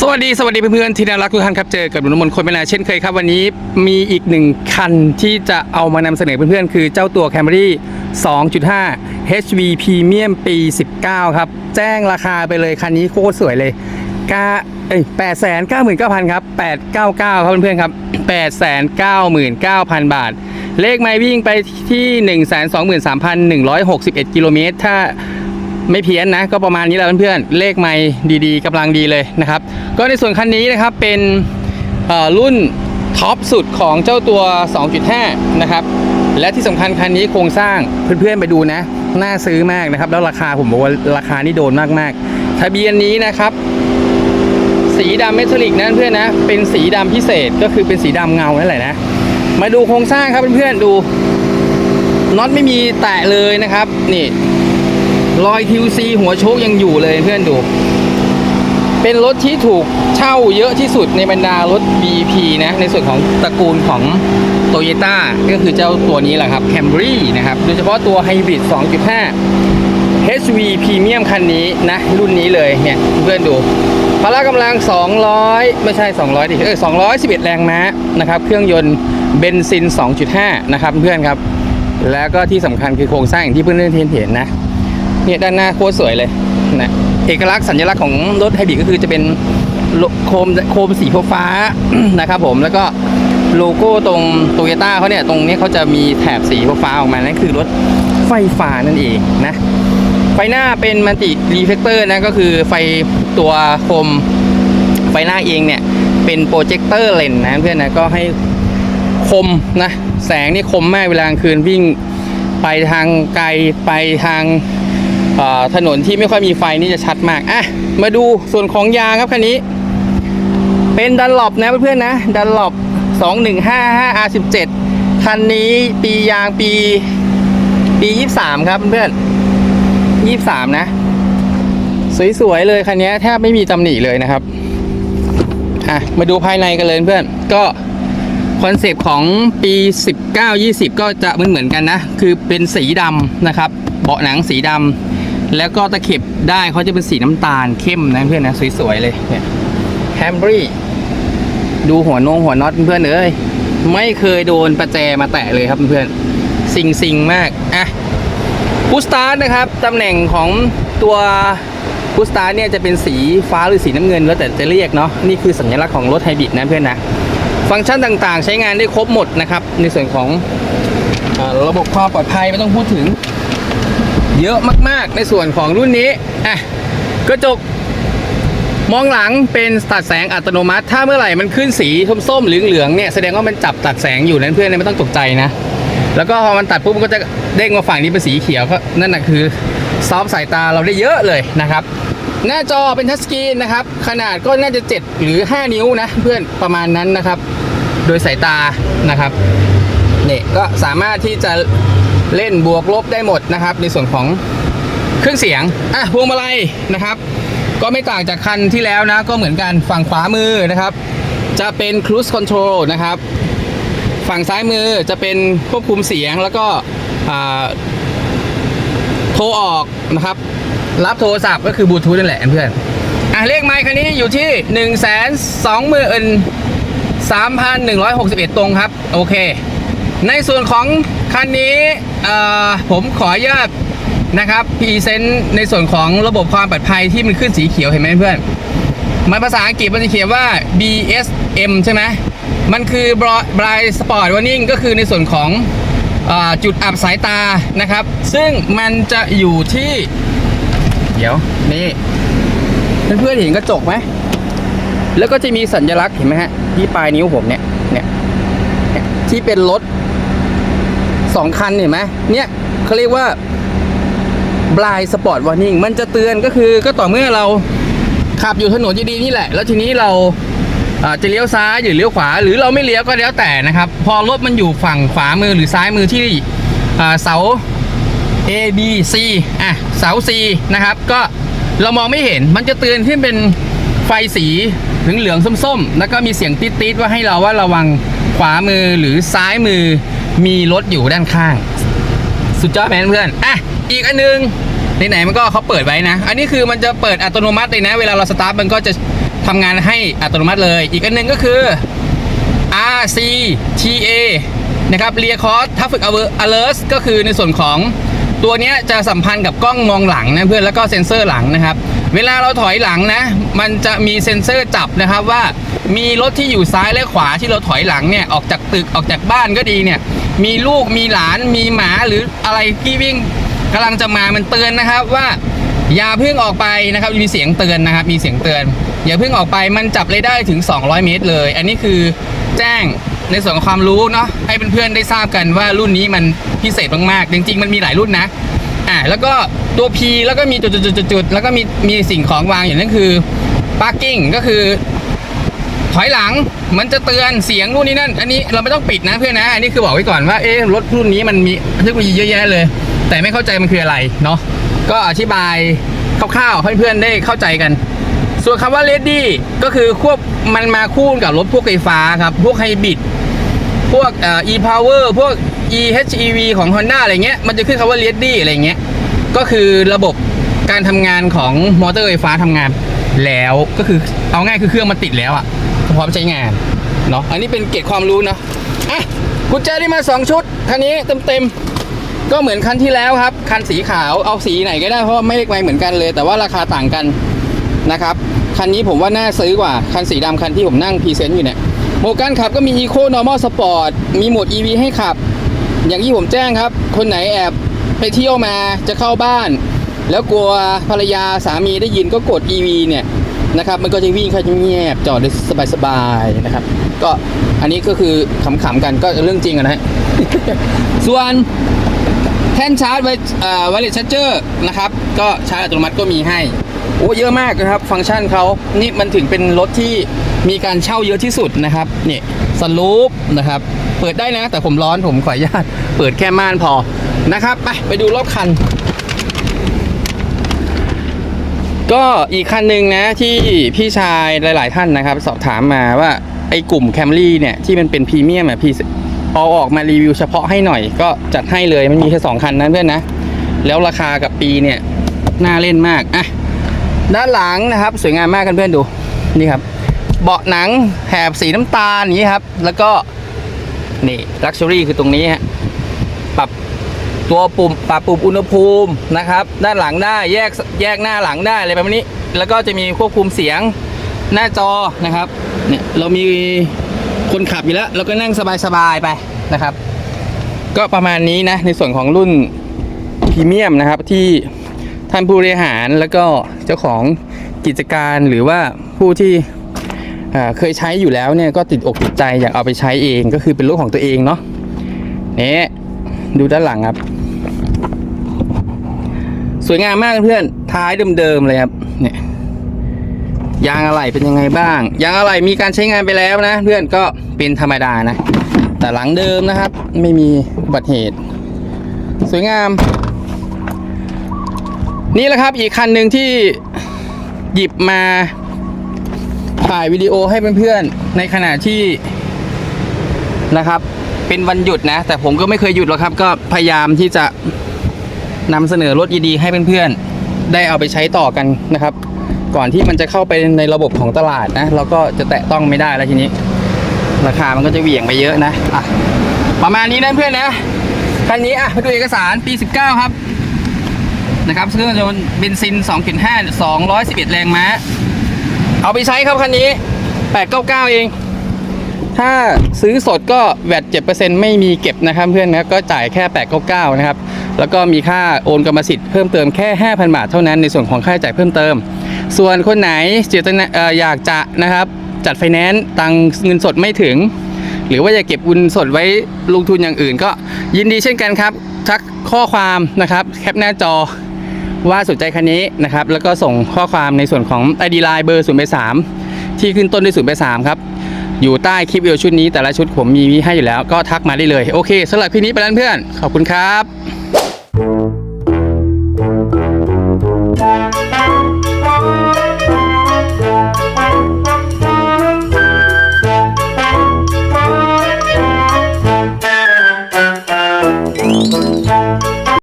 สวัสดีสวัสดีเพื่อนๆที่น่ารักทุกท่านครับเจอกับหนุ่มนมนคนเวลาเช่นเคยครับ วันนี้มีอีกหนึ่งคันที่จะเอามานำเสนอเพื่อนๆ คือเจ้าตัว Camry 2.5 HV Premium ปี 19 ครับ แจ้งราคาไปเลยคันนี้โคตรสวยเลยกาเอ้ย8 9 9 0 0 0ครับ899ครับเพื่อนๆครับ899,000บาท เลขไม้วิ่งไปที่123,161กิโลเมตรถ้า ไม่เพี้ยนนะ ก็ประมาณนี้แหละเพื่อนๆเลขไม่ดีๆกำลังดีเลยนะครับ ก็ในส่วนคันนี้นะครับเป็นเอ่อรุ่นท็อปสุดของเจ้าตัว 2.5 นะครับ และที่สำคัญคันนี้โครงสร้างเพื่อนๆไปดูนะ น่าซื้อมากนะครับ แล้วราคาผมบอกว่าราคานี่โดนมากๆ ทะเบียนนี้นะครับ สีดำเมทัลลิกนะเพื่อนนะ เป็นสีดำพิเศษก็คือเป็นสีดำเงานั่นแหละนะ มาดูโครงสร้างครับเพื่อนๆดูน็อตไม่มีแตะเลยนะครับ นี่ รอย QC หัวโชคยังอยู่เลยเพื่อนดู เป็นรถที่ถูกเช่าเยอะที่สุดในบรรดารถ BP นะ ในส่วนของตระกูลของ t o y ยต้ก็คือเจ้าตัวนี้แหละครับ Camry นะครับ โดยเฉพาะตัว Hybrid 2.5 HV Premium คันนี้นะ รุ่นนี้เลยเนี่ยเพื่อนดูพละกำลัง 200 ไม่ใช่ 200 ดิเออ211 แรงม้านะครับ เครื่องยนต์เบนซิน 2.5 นะครับเพื่อนครับ แล้วก็ที่สำคัญคือโครงสร้างอย่างที่เพื่อนๆเห็นนะ เนี่ยด้านหน้าโคตรสวยเลยนะเอกลักษณ์สัญลักษณ์ของรถไฮบริดก็คือจะเป็นโคมโคมสีฟ้านะครับผมแล้วก็โลโก้ตรงโตโยต้าเขาเนี่ยตรงนี้เขาจะมีแถบสีฟ้าออกมานั่นคือรถไฟฟ้านั่นเองนะไฟหน้าเป็นมัลติรีเฟกเตอร์นะก็คือไฟตัวโคมไฟหน้าเองเนี่ยเป็นโปรเจคเตอร์เลนนะเพื่อนนะก็ให้คมนะแสงนี่คมมากเวลากลางคืนวิ่งไปทางไกลไปทาง ถนนที่ไม่ค่อยมีไฟนี่จะชัดมาก อะ มาดูส่วนของยางครับคันนี้ เป็นดันหลบนะเพื่อนๆนะ ดันหลบ2155 R17 คันนี้ปียางปี ปี 23 ครับเพื่อนๆ23 นะ สวยๆเลยคันนี้แทบไม่มีตำหนิเลยนะครับ อะ มาดูภายในกันเลยเพื่อน ก็คอนเซปต์ของปี 19-20 ก็จะเหมือนเหมือนกันนะ คือเป็นสีดำนะครับ เบาะหนังสีดำ แล้วก็ตะเข็บได้เขาจะเป็นสีน้ำตาลเข้มนะเพื่อนนะสวยๆเลยเนี่ยแฮมบรีดูหัวนงหัวน็อตเพื่อนเอ้ยไม่เคยโดนประแจมาแตะเลยครับเพื่อนสิงสิงๆมากอะบูสตาร์นะครับตำแหน่งของตัวบูสตาร์เนี่ยจะเป็นสีฟ้าหรือสีน้ำเงินแล้วแต่จะเรียกเนาะนี่คือสัญลักษณ์ของรถไฮบริดนะเพื่อนนะฟังก์ชันต่างๆ ใช้งานได้ครบหมดนะครับ ในส่วนของออระบบความปลอดภัยไม่ต้องพูดถึง เยอะมากๆ ในส่วนของรุ่นนี้อะกระจกมองหลังเป็นตัดแสงอัตโนมัติ ถ้าเมื่อไหร่มันขึ้นสีส้มๆเหลืองๆเนี่ยแสดงว่ามันจับตัดแสงอยู่นั้นเพื่อนไม่ต้องตกใจนะแล้วก็พอมันตัดปุ๊บมันก็จะเด้งมาฝั่งนี้เป็นสีเขียวก็นั่นนะคือซอฟต์สายตาเราได้เยอะเลยนะครับ หน้าจอเป็นทัชสกรีนนะครับ ขนาดก็น่าจะ 7 หรือ 5 นิ้วนะ เพื่อนประมาณนั้นนะครับ โดยสายตานะครับนี่ก็สามารถที่จะ เล่นบวกลบได้หมดนะครับ ในส่วนของเครื่องเสียงอะพวงมาลัยนะครับ ก็ไม่ต่างจากคันที่แล้วนะ ก็เหมือนกันฝั่งขวามือนะครับ จะเป็น cruise control นะครับ ฝั่งซ้ายมือจะเป็นควบคุมเสียงแล้วก็อ่าโทรออกนะครับ รับโทรศัพท์ก็คือบลูทูธนั่นแหละเพื่อนอะเลขไมค์คันนี้อยู่ที่1นึ่งแสนสองหมื่นสามพันหนึ่งร้อยหกสิบเอ็ดตรงครับ โอเค ในส่วนของคันนี้ ผมขออนุญาตนะครับพรีเซนต์ในส่วนของระบบความปลอดภัยที่มันขึ้นสีเขียวเห็นไหมเพื่อนมันภาษาอังกฤษมันจะเขียนว่า BSM ใช่ไหมมันคือ Blind Spot Warning ก็คือในส่วนของอจุดอับสายตานะครับ ซึ่งมันจะอยู่ที่ เดี๋ยว นี่เพื่อนๆเห็นกระจกไหม แล้วก็จะมีสัญลักษณ์เห็นไหมฮะ ที่ปลายนิ้วผมเนี่ยเนี่ยเนี่ยที่เป็นรถ สองคันเห็นไหมเนี่ยเขาเรียกว่า blind spot warning มันจะเตือนก็คือก็ต่อเมื่อเราขับอยู่ถนนดีๆนี่แหละ แล้วทีนี้เราจะเลี้ยวซ้ายหรือเลี้ยวขวา หรือเราไม่เลี้ยวก็แล้วแต่นะครับ พอรถมันอยู่ฝั่งขวามือหรือซ้ายมือที่อ่าเสา A B C อะเสา C นะครับ ก็เรามองไม่เห็นมันจะเตือนขึ้นเป็นไฟสีเหลืองส้มๆ แล้วก็มีเสียงติ๊ดๆว่าให้เราว่าระวังขวามือหรือซ้ายมือ มีรถอยู่ด้านข้าง สุดยอดแมเพื่อนอะอีกอันนึงไหนๆมันก็เขาเปิดไว้นะ อันนี้คือมันจะเปิดอัตโนมัติเลยนะ เวลาเราสตาร์ทมันก็จะทำงานให้อัตโนมัติเลย อีกอันหนึ่งก็คือ RCTA นะครับ Rear Cross Traffic Alert ก็คือในส่วนของตัวนี้จะสัมพันธ์กับกล้องมองหลังนะเพื่อนแล้วก็เซ็นเซอร์หลังนะครับ เวลาเราถอยหลังนะ มันจะมีเซ็นเซอร์จับนะครับว่ามีรถที่อยู่ซ้ายและขวาที่เราถอยหลังเนี่ยออกจากตึกออกจากบ้านก็ดีเนี่ย มีลูกมีหลานมีหมาหรืออะไรที่วิ่งกำลังจะมามันเตือนนะครับว่าอย่าเพิ่งออกไปนะครับมีเสียงเตือนนะครับ มีเสียงเตือน อย่าเพิ่งออกไปมันจับเลยได้ถึง 200 เมตรเลย อันนี้คือแจ้งในส่วนของความรู้เนาะให้เพื่อนๆได้ทราบกันว่ารุ่นนี้มันพิเศษมากๆจริงๆ มันมีหลายรุ่นนะอ่าแล้วก็ตัว P แล้วก็มีจุดๆๆๆแล้วก็มีมีสิ่งของวางอย่างนั้นคือ parking ก็คือ ถอยหลังมันจะเตือนเสียงนู่นนี่นั่น อันนี้เราไม่ต้องปิดนะเพื่อนนะ อันนี้คือบอกไว้ก่อนว่าเอ๊ะรถรุ่นนี้มันมีเทคโนโลยีเยอะแยะเลย แต่ไม่เข้าใจมันคืออะไรเนาะก็อธิบายคร่าวๆให้เพื่อนได้เข้าใจกัน ส่วนคำว่า ready ก็คือควบมันมาคู่กับรถพวกไฟฟ้าครับ พวกไฮบริดพวกเอ่อ e-power พวก e-HEV ของ Honda อะไรเงี้ยมันจะขึ้นคำว่า ready อะไรเงี้ยก็คือระบบการทำงานของมอเตอร์ไฟฟ้าทำงานแล้วก็คือเอาง่ายคือเครื่องมันติดแล้วอะ พร้อมใช้งานเนาะอันนี้เป็นเกร็ดความรู้เนาะอะกุญแจได้มา 2 ชุดคันนี้เต็มๆก็เหมือนคันที่แล้วครับ คันสีขาวเอาสีไหนก็ได้เพราะไม่เล็กไม่เหมือนกันเลย แต่ว่าราคาต่างกันนะครับคันนี้ผมว่าน่าซื้อกว่า คันสีดำคันที่ผมนั่งพรีเซนต์อยู่เนี่ยโหมดการขับก็มี Eco Normal Sport มีโหมด EV ให้ขับ อย่างที่ผมแจ้งครับ คนไหนแอบไปเที่ยวมาจะเข้าบ้าน แล้วกลัวภรรยาสามีได้ยินก็กด EV เนี่ย นะครับมันก็จะวิ่งเข้าเงียบจอดได้สบายๆนะครับ ก็อันนี้ก็คือขำๆกันก็เรื่องจริงนะฮะส่วนแท่นชาร์จไวไวเลสชาร์เจอร์นะครับ ก็ชาร์จอัตโนมัติก็มีให้โอ้เยอะมากนะครับ ฟังก์ชันเขานี่มันถึงเป็นรถที่มีการเช่าเยอะที่สุดนะครับนี่สลูปนะครับ เปิดได้นะ แต่ผมร้อนผมขออนุญาตเปิดแค่ม่านพอนะครับ ไปไปดูรอบคัน ก็อีกคันหนึ่งนะที่พี่ชายหลาย ๆ ท่านนะครับ สอบถามมาว่าไอ้กลุ่มแคมรี่เนี่ยที่มันเป็นพรีเมียมอะพี่เอาออกมารีวิวเฉพาะให้หน่อย ก็จัดให้เลยมันมีแค่สองคันนะเพื่อนนะ แล้วราคากับปีเนี่ยน่าเล่นมากอะด้านหลังนะครับ สวยงามมากกันเพื่อนดูนี่ครับ เบาะหนังแถบสีน้ำตาลอย่างนี้ครับ แล้วก็นี่ลักชัวรี่คือตรงนี้ฮะปรับ ตัวปุ่มปรับปุ่มอุณหภูมินะครับ ด้านหลังได้แยกแยกหน้าหลังได้อะไรแบบนี้ แล้วก็จะมีควบคุมเสียงหน้าจอนะครับเนี่ยเรามีคนขับอยู่แล้วเราก็นั่งสบายๆไปนะครับ ก็ประมาณนี้นะในส่วนของรุ่นพรีเมียมนะครับที่ท่านผู้บริหารแล้วก็เจ้าของกิจการหรือว่าผู้ที่เคยใช้อยู่แล้วเนี่ยก็ติดอกติดใจอยากเอาไปใช้เองก็คือเป็นรถของตัวเองเนาะเนี่ย ดูด้านหลังครับ สวยงามมากเพื่อนท้ายเดิมๆเลยครับ เนี่ยยางอะไหล่เป็นยังไงบ้าง ยางอะไหล่มีการใช้งานไปแล้วนะ เพื่อนก็เป็นธรรมดานะ แต่หลังเดิมนะครับ ไม่มีอุบัติเหตุ สวยงาม นี่แหละครับอีกคันหนึ่งที่หยิบมาถ่ายวิดีโอให้เพื่อนๆในขณะที่นะครับ เป็นวันหยุดนะ แต่ผมก็ไม่เคยหยุดหรอกครับ ก็พยายามที่จะนำเสนอรถดีๆให้เพื่อนๆ ได้เอาไปใช้ต่อกันนะครับ ก่อนที่มันจะเข้าไปในระบบของตลาดนะเราก็จะแตะต้องไม่ได้แล้วทีนี้ ราคามันก็จะเหวี่ยงไปเยอะนะอะประมาณนี้นะเพื่อนนะคันนี้อะมาดูเอกสารปี 19 ครับนะครับเครื่องยนต์เบนซิน 2.5 211 แรงม้า เอาไปใช้ครับคันนี้ 899 เอง ถ้าซื้อสดก็แวด7%ไม่มีเก็บนะครับเพื่อนนะก็จ่ายแค่899นะครับ แล้วก็มีค่าโอนกรรมสิทธิ์เพิ่มเติมแค่5,000บาทเท่านั้นในส่วนของค่าใช้จ่ายเพิ่มเติม ส่วนคนไหนเจตนาอยากจะนะครับจัดไฟแนนซ์ตังเงินสดไม่ถึง หรือว่าอยากเก็บเงินสดไว้ลงทุนอย่างอื่น ก็ยินดีเช่นกันครับทักข้อความนะครับแคปหน้าจอว่าสนใจคันนี้นะครับแล้วก็ส่งข้อความในส่วนของ ID Line เบอร์0 8 3ที่ขึ้นต้นด้วย0 8 3ครับ อยู่ใต้คลิปวิดีโอชุดนี้แต่ละชุดผมมีให้อยู่แล้วก็ทักมาได้เลย โอเคสำหรับคลิปนี้ไปแล้วเพื่อน ขอบคุณครับ